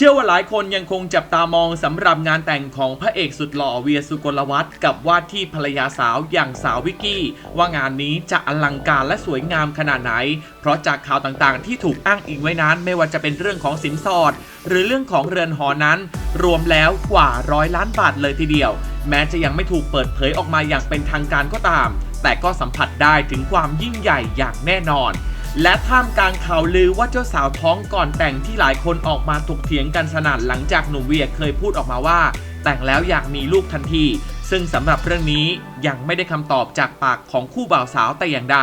เชื่อว่าหลายคนยังคงจับตามองสำหรับงานแต่งของพระเอกสุดหล่อเวียสุกลวัฒน์กับว่าที่ภรรยาสาวอย่างสาววิกกี้ ว่างานนี้จะอลังการและสวยงามขนาดไหน เพราะจากข่าวต่างๆ ที่ถูกอ้างอิงไว้นั้น ไม่ว่าจะเป็นเรื่องของสินสอด หรือเรื่องของเรือนหอนั้น รวมแล้วกว่าร้อยล้านบาทเลยทีเดียว แม้จะยังไม่ถูกเปิดเผยออกมาอย่างเป็นทางการก็ตาม แต่ก็สัมผัสได้ถึงความยิ่งใหญ่อย่างแน่นอน และท่ามกลางข่าวลือว่าเจ้าสาวท้องก่อนแต่งที่หลายคนออกมาถกเถียงกันสนั่นหลังจากหนุ่มเวียเคยพูดออกมาว่า แต่งแล้วอยากมีลูกทันที ซึ่งสำหรับเรื่องนี้ยังไม่ได้คำตอบจากปากของคู่บ่าวสาวแต่อย่างใด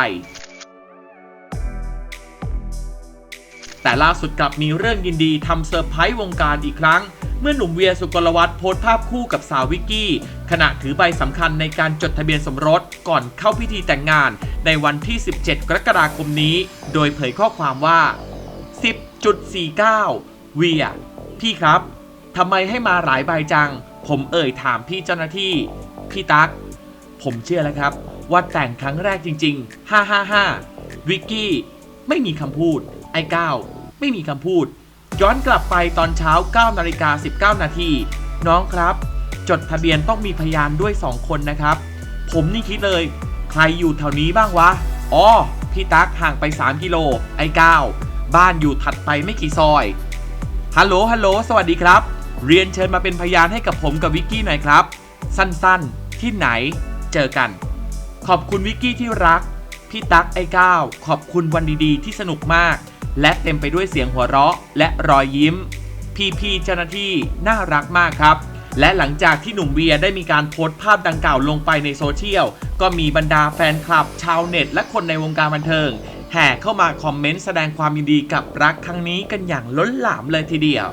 แต่ล่าสุดกลับมีเรื่องยินดีทำเซอร์ไพรส์วงการอีกครั้ง เมื่อหนุ่มเวียสุกลวัฒน์โพสต์ภาพคู่กับสาววิกกี้ ขณะถือใบสำคัญในการจดทะเบียนสมรสก่อนเข้าพิธีแต่งงาน ในวันที่ 17 กรกฎาคมนี้ โดยเผยข้อความว่า 10.49 เวีย พี่ครับทำไมให้มาหลายใบจัง ผมเอ่ยถามพี่เจ้าหน้าที่ พี่ตั๊ก ผมเชื่อแล้วครับ ว่าแต่งครั้งแรกจริง ๆ 555 วิกกี้ ไม่มีคำพูด ไอ้ก้าวไม่มีคำพูด ย้อนกลับไปตอนเช้า9นาฬิกา19 นาที น้องครับ จดทะเบียนต้องมีพยานด้วย 2 คนนะครับ ผมนี่คิดเลย ใครอยู่แถวนี้บ้างวะ อ๋อ พี่ตั๊กห่างไป 3 กิโล ไอ้ก้าวบ้านอยู่ถัดไปไม่กี่ซอย ฮัลโหล ฮัลโหล สวัสดีครับ เรียนเชิญมาเป็นพยานให้กับผมกับวิกกี้หน่อยครับ สั้นๆ ที่ไหน เจอกัน ขอบคุณวิกกี้ที่รัก พี่ตั๊กไอ้ก้าวขอบคุณวันดีๆ ที่สนุกมาก และเต็มไปด้วยเสียงหัวเราะ และรอยยิ้ม พี่ๆเจ้าหน้าที่น่ารักมากครับ และหลังจากที่หนุ่มเวียได้มีการโพสต์ภาพดังกล่าวลงไปในโซเชียล ก็มีบรรดาแฟนคลับ ชาวเน็ต และคนในวงการบันเทิง แห่เข้ามาคอมเมนต์แสดงความยินดีกับรักครั้งนี้กันอย่างล้นหลามเลยทีเดียว